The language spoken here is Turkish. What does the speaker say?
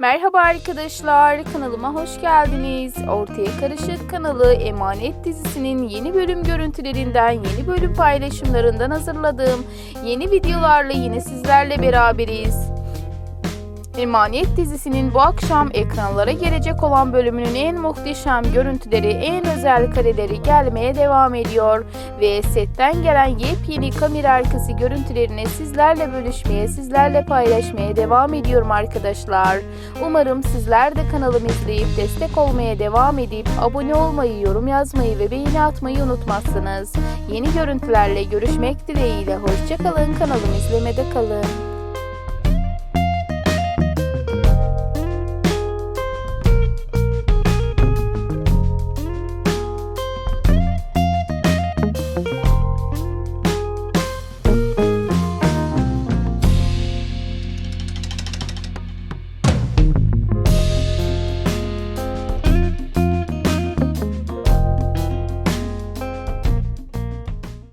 Merhaba arkadaşlar, kanalıma hoş geldiniz. Ortaya Karışık kanalı Emanet dizisinin yeni bölüm görüntülerinden, yeni bölüm paylaşımlarından hazırladığım yeni videolarla yine sizlerle beraberiz. Emanet dizisinin bu akşam ekranlara gelecek olan bölümünün en muhteşem görüntüleri, en özel kareleri gelmeye devam ediyor ve setten gelen yepyeni kamera arkası görüntülerini sizlerle bölüşmeye, sizlerle paylaşmaya devam ediyorum arkadaşlar. Umarım sizler de kanalımı izleyip destek olmaya devam edip abone olmayı, yorum yazmayı ve beğeni atmayı unutmazsınız. Yeni görüntülerle görüşmek dileğiyle hoşçakalın kanalımı izlemede kalın.